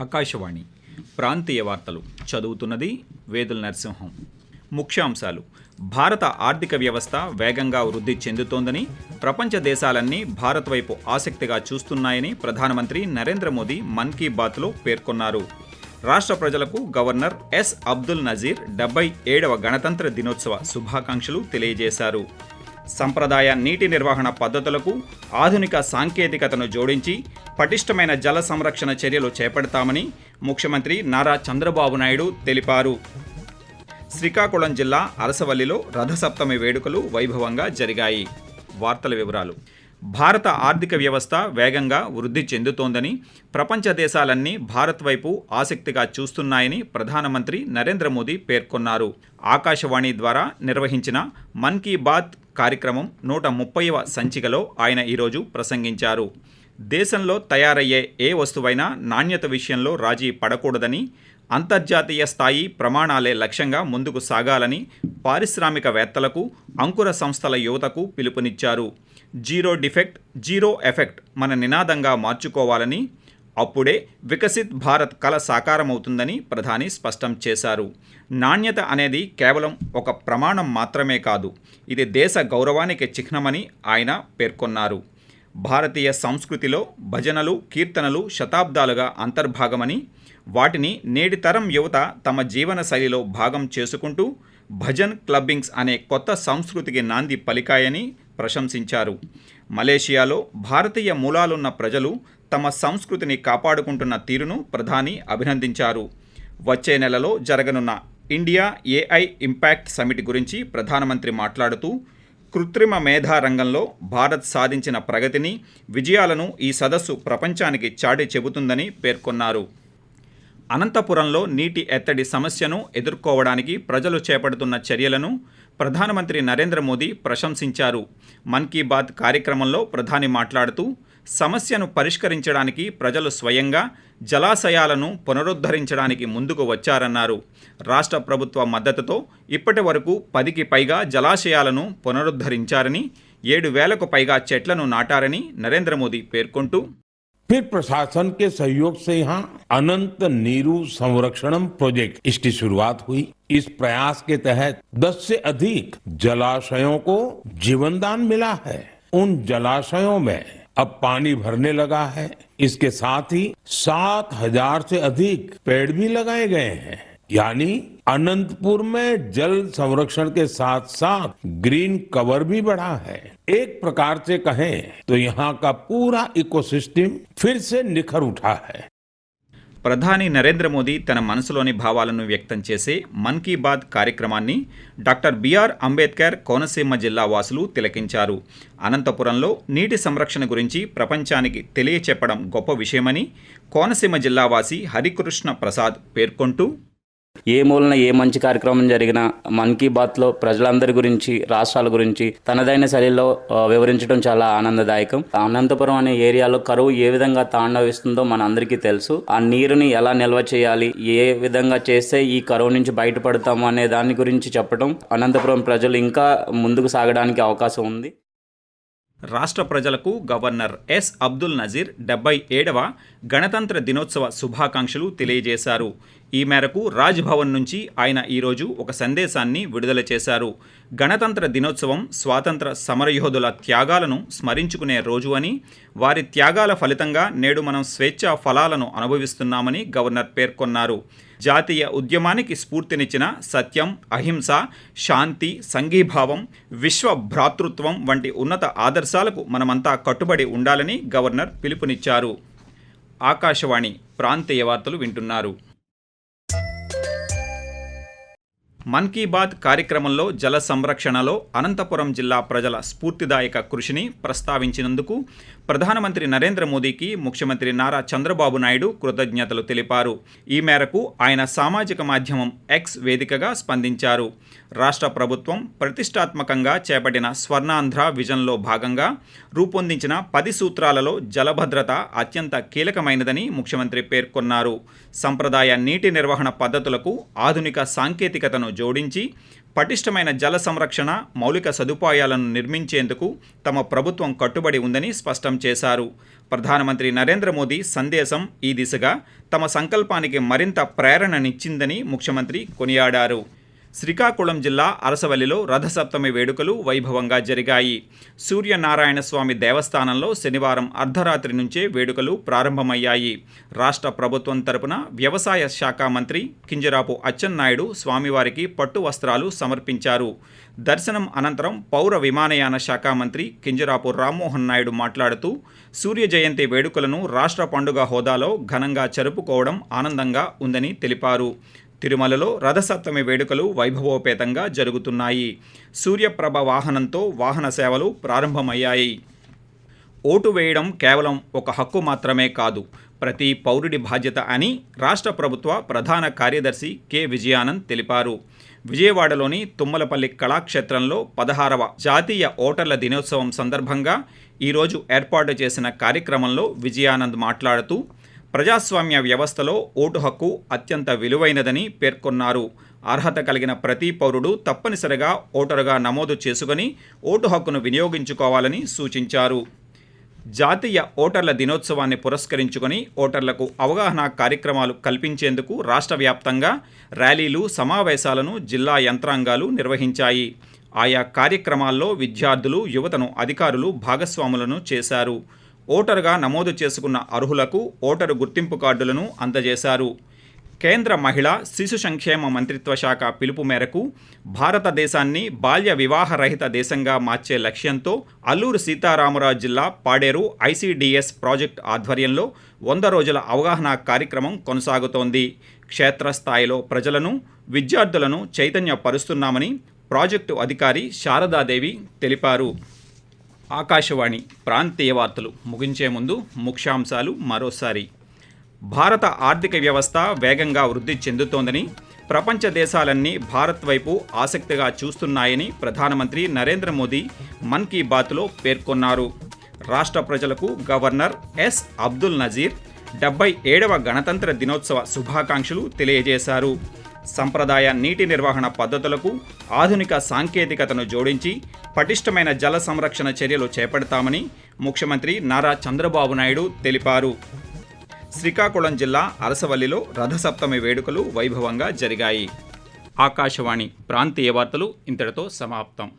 ఆకాశవాణి ప్రాంతీయ వార్తలు చదువుతున్నది వేదుల నరసింహం. ముఖ్యాంశాలు. భారత ఆర్థిక వ్యవస్థ వేగంగా వృద్ధి చెందుతోందని ప్రపంచ దేశాలన్నీ భారత్ వైపు ఆసక్తిగా చూస్తున్నాయని ప్రధానమంత్రి నరేంద్ర మోదీ మన్ కీ బాత్లో పేర్కొన్నారు. రాష్ట్ర ప్రజలకు గవర్నర్ ఎస్ అబ్దుల్ నజీర్ డెబ్బై ఏడవ గణతంత్ర దినోత్సవ శుభాకాంక్షలు తెలియజేశారు. సంప్రదాయ నీటి నిర్వహణ పద్ధతులకు ఆధునిక సాంకేతికతను జోడించి పటిష్టమైన జల సంరక్షణ చర్యలు చేపడతామని ముఖ్యమంత్రి నారా చంద్రబాబు నాయుడు తెలిపారు. శ్రీకాకుళం జిల్లా అరసవల్లిలో రథసప్తమి వేడుకలు వైభవంగా జరిగాయి. వార్తల వివరాలు. భారత ఆర్థిక వ్యవస్థ వేగంగా వృద్ధి చెందుతోందని ప్రపంచ దేశాలన్నీ భారత్ వైపు ఆసక్తిగా చూస్తున్నాయని ప్రధానమంత్రి నరేంద్ర మోదీ పేర్కొన్నారు. ఆకాశవాణి ద్వారా నిర్వహించిన మన్ కీ బాత్ కార్యక్రమం నూట ముప్పైవ సంచికలో ఆయన ఈరోజు ప్రసంగించారు. దేశంలో తయారయ్యే ఏ వస్తువైనా నాణ్యత విషయంలో రాజీ పడకూడదని అంతర్జాతీయ స్థాయి ప్రమాణాలే లక్ష్యంగా ముందుకు సాగాలని పారిశ్రామికవేత్తలకు అంకుర సంస్థల యువతకు పిలుపునిచ్చారు. జీరో డిఫెక్ట్ జీరో ఎఫెక్ట్ మన నినాదంగా మార్చుకోవాలని అప్పుడే వికసిత్ భారత్ కల సాకారమవుతుందని ప్రధాని స్పష్టం చేశారు. నాణ్యత అనేది కేవలం ఒక ప్రమాణం మాత్రమే కాదు ఇది దేశ గౌరవానికి చిహ్నమని ఆయన పేర్కొన్నారు. భారతీయ సంస్కృతిలో భజనలు కీర్తనలు శతాబ్దాలుగా అంతర్భాగమని వాటిని నేటి తరం యువత తమ జీవన శైలిలో భాగం చేసుకుంటూ భజన్ క్లబ్బింగ్స్ అనే కొత్త సంస్కృతికి నాంది పలికాయని ప్రశంసించారు. మలేషియాలో భారతీయ మూలాలున్న ప్రజలు తమ సంస్కృతిని కాపాడుకుంటున్న తీరును ప్రధాని అభినందించారు. వచ్చే నెలలో జరగనున్న ఇండియా ఏఐ ఇంపాక్ట్ సమిట్ గురించి ప్రధానమంత్రి మాట్లాడుతూ కృత్రిమ మేధా రంగంలో భారత్ సాధించిన ప్రగతిని విజయాలను ఈ సదస్సు ప్రపంచానికి చాటి చెబుతుందని పేర్కొన్నారు. అనంతపురంలో నీటి ఎత్తడి సమస్యను ఎదుర్కోవడానికి ప్రజలు చేపడుతున్న చర్యలను ప్రధానమంత్రి నరేంద్ర మోదీ ప్రశంసించారు. మన్ కీ బాత్ కార్యక్రమంలో ప్రధాని మాట్లాడుతూ సమస్యను పరిష్కరించడానికి ప్రజలు స్వయంగా జలాశయాలను పునరుద్ధరించడానికి ముందుకు వచ్చారన్నారు. రాష్ట్ర ప్రభుత్వ మద్దతుతో ఇప్పటి వరకు పదికి పైగా జలాశయాలను పునరుద్ధరించారని ఏడు వేలకు పైగా చెట్లను నాటారని నరేంద్ర మోదీ పేర్కొంటూ फिर प्रशासन के सहयोग से यहाँ अनंत नीरू संरक्षणम प्रोजेक्ट इसकी शुरुआत हुई। इस प्रयास के तहत 10 से अधिक जलाशयों को जीवनदान मिला है। उन जलाशयों में अब पानी भरने लगा है। इसके साथ ही सात हज़ार से अधिक पेड़ भी लगाए गए हैं। यानी अनंतपुर में जल संरक्षण के साथ साथ ग्रीन कवर भी बढ़ा है एक प्रकार से कहें तो यहाँ का पूरा इकोसिस्टम फिर से निखर उठा है ప్రధాని నరేంద్ర మోదీ తన మనసులోని భావాలను వ్యక్తం చేసే మన్ కీ బాత్ కార్యక్రమాన్ని డాక్టర్ బిఆర్ అంబేద్కర్ కోనసీమ జిల్లా వాసులు తిలకించారు అనంతపురంలో నీటి సంరక్షణ గురించి ప్రపంచానికి తెలియచెప్పడం గొప్ప విషయమని కోనసీమ జిల్లా వాసి హరికృష్ణ ప్రసాద్ పేర్కొంటూ ఏ మూలన ఏ మంచి కార్యక్రమం జరిగినా మన్ కీ బాత్లో ప్రజలందరి గురించి రాష్ట్రాల గురించి తనదైన శైలిలో వివరించడం చాలా ఆనందదాయకం. అనంతపురం అనే ఏరియాలో కరువు ఏ విధంగా తాండవిస్తుందో మన అందరికీ తెలుసు. ఆ నీరుని ఎలా నిల్వ చేయాలి ఏ విధంగా చేస్తే ఈ కరువు నుంచి బయటపడతాము అనే దాని గురించి చెప్పడం అనంతపురం ప్రజలు ఇంకా ముందుకు సాగడానికి అవకాశం ఉంది. రాష్ట్ర ప్రజలకు గవర్నర్ ఎస్. అబ్దుల్ నజీర్ డెబ్బై ఏడవ గణతంత్ర దినోత్సవ శుభాకాంక్షలు తెలియజేశారు. ఈ మేరకు రాజ్భవన్ నుంచి ఆయన ఈరోజు ఒక సందేశాన్ని విడుదల చేశారు. గణతంత్ర దినోత్సవం స్వాతంత్ర సమరయోధుల త్యాగాలను స్మరించుకునే రోజు అని వారి త్యాగాల ఫలితంగా నేడు మనం స్వేచ్ఛా ఫలాలను అనుభవిస్తున్నామని గవర్నర్ పేర్కొన్నారు. జాతీయ ఉద్యమానికి స్ఫూర్తినిచ్చిన సత్యం అహింస శాంతి సంఘీభావం విశ్వ భ్రాతృత్వం వంటి ఉన్నత ఆదర్శాలకు మనమంతా కట్టుబడి ఉండాలని గవర్నర్ పిలుపునిచ్చారు. ఆకాశవాణి ప్రాంతీయ వార్తలు వింటున్నారు. మన్ కీ బాత్ కార్యక్రమంలో జల సంరక్షణలో అనంతపురం జిల్లా ప్రజల స్ఫూర్తిదాయక కృషిని ప్రస్తావించినందుకు ప్రధానమంత్రి నరేంద్ర మోదీకి ముఖ్యమంత్రి నారా చంద్రబాబు నాయుడు కృతజ్ఞతలు తెలిపారు. ఈ మేరకు ఆయన సామాజిక మాధ్యమం ఎక్స్ వేదికగా స్పందించారు. రాష్ట్ర ప్రభుత్వం ప్రతిష్టాత్మకంగా చేపట్టిన స్వర్ణాంధ్ర విజన్లో భాగంగా రూపొందించిన పది సూత్రాలలో జలభద్రత అత్యంత కీలకమైనదని ముఖ్యమంత్రి పేర్కొన్నారు. సంప్రదాయ నీటి నిర్వహణ పద్ధతులకు ఆధునిక సాంకేతికతను జోడించి పటిష్టమైన జల సంరక్షణ మౌలిక సదుపాయాలను నిర్మించేందుకు తమ ప్రభుత్వం కట్టుబడి ఉందని స్పష్టం చేశారు. ప్రధానమంత్రి నరేంద్ర మోదీ సందేశం ఈ దిశగా తమ సంకల్పానికి మరింత ప్రేరణనిచ్చిందని ముఖ్యమంత్రి కొనియాడారు. శ్రీకాకుళం జిల్లా అరసవల్లిలో రథసప్తమి వేడుకలు వైభవంగా జరిగాయి. సూర్యనారాయణ స్వామి దేవస్థానంలో శనివారం అర్ధరాత్రి నుంచే వేడుకలు ప్రారంభమయ్యాయి. రాష్ట్ర ప్రభుత్వం తరపున వ్యవసాయ శాఖ మంత్రి కింజరాపు అచ్చెన్నాయుడు స్వామివారికి పట్టు వస్త్రాలు సమర్పించారు. దర్శనం అనంతరం పౌర విమానయాన శాఖ మంత్రి కింజరాపు రామ్మోహన్ నాయుడు మాట్లాడుతూ సూర్య జయంతి వేడుకలను రాష్ట్ర పండుగ హోదాలో ఘనంగా జరుపుకోవడం ఆనందంగా ఉందని తెలిపారు. తిరుమలలో రథసప్తమి వేడుకలు వైభవోపేతంగా జరుగుతున్నాయి. సూర్యప్రభ వాహనంతో వాహన సేవలు ప్రారంభమయ్యాయి. ఓటు వేయడం కేవలం ఒక హక్కు మాత్రమే కాదు ప్రతి పౌరుడి బాధ్యత అని రాష్ట్ర ప్రభుత్వ ప్రధాన కార్యదర్శి కె. విజయానంద్ తెలిపారు. విజయవాడలోని తుమ్మలపల్లి కళాక్షేత్రంలో పదహారవ జాతీయ ఓటర్ల దినోత్సవం సందర్భంగా ఈరోజు ఏర్పాటు చేసిన కార్యక్రమంలో విజయానంద్ మాట్లాడుతూ ప్రజాస్వామ్య వ్యవస్థలో ఓటు హక్కు అత్యంత విలువైనదని పేర్కొన్నారు. అర్హత కలిగిన ప్రతి పౌరుడు తప్పనిసరిగా ఓటరుగా నమోదు చేసుకుని ఓటు హక్కును వినియోగించుకోవాలని సూచించారు. జాతీయ ఓటర్ల దినోత్సవాన్ని పురస్కరించుకొని ఓటర్లకు అవగాహన కార్యక్రమాలు కల్పించేందుకు రాష్ట్ర వ్యాప్తంగా ర్యాలీలు సమావేశాలను జిల్లా యంత్రాంగాలు నిర్వహించాయి. ఆయా కార్యక్రమాల్లో విద్యార్థులు యువతను అధికారులు భాగస్వాములను చేశారు. ఓటరుగా నమోదు చేసుకున్న అర్హులకు ఓటరు గుర్తింపు కార్డులను అందజేశారు. కేంద్ర మహిళా శిశు సంక్షేమ మంత్రిత్వ శాఖ పిలుపు మేరకు భారతదేశాన్ని బాల్య వివాహ రహిత దేశంగా మార్చే లక్ష్యంతో అల్లూరు సీతారామరాజు జిల్లా పాడేరు ఐసీడీఎస్ ప్రాజెక్ట్ ఆధ్వర్యంలో వంద రోజుల అవగాహన కార్యక్రమం కొనసాగుతోంది. క్షేత్రస్థాయిలో ప్రజలను విద్యార్థులను చైతన్యపరుస్తున్నామని ప్రాజెక్టు అధికారి శారదాదేవి తెలిపారు. ఆకాశవాణి ప్రాంతీయ వార్తలు ముగించే ముందు ముఖ్యాంశాలు మరోసారి. భారత ఆర్థిక వ్యవస్థ వేగంగా వృద్ధి చెందుతోందని ప్రపంచ దేశాలన్నీ భారత్ వైపు ఆసక్తిగా చూస్తున్నాయని ప్రధానమంత్రి నరేంద్ర మోదీ మన్ కీ బాత్లో పేర్కొన్నారు. రాష్ట్ర ప్రజలకు గవర్నర్ ఎస్ అబ్దుల్ నజీర్ డెబ్బై ఏడవ గణతంత్ర దినోత్సవ శుభాకాంక్షలు తెలియజేశారు. సంప్రదాయ నీటి నిర్వహణ పద్ధతులకు ఆధునిక సాంకేతికతను జోడించి పటిష్టమైన జల సంరక్షణ చర్యలు చేపడతామని ముఖ్యమంత్రి నారా చంద్రబాబు నాయుడు తెలిపారు. శ్రీకాకుళం జిల్లా అరసవల్లిలో రథసప్తమి వేడుకలు వైభవంగా జరిగాయి. ఆకాశవాణి ప్రాంతీయ వార్తలు ఇంతటితో సమాప్తం.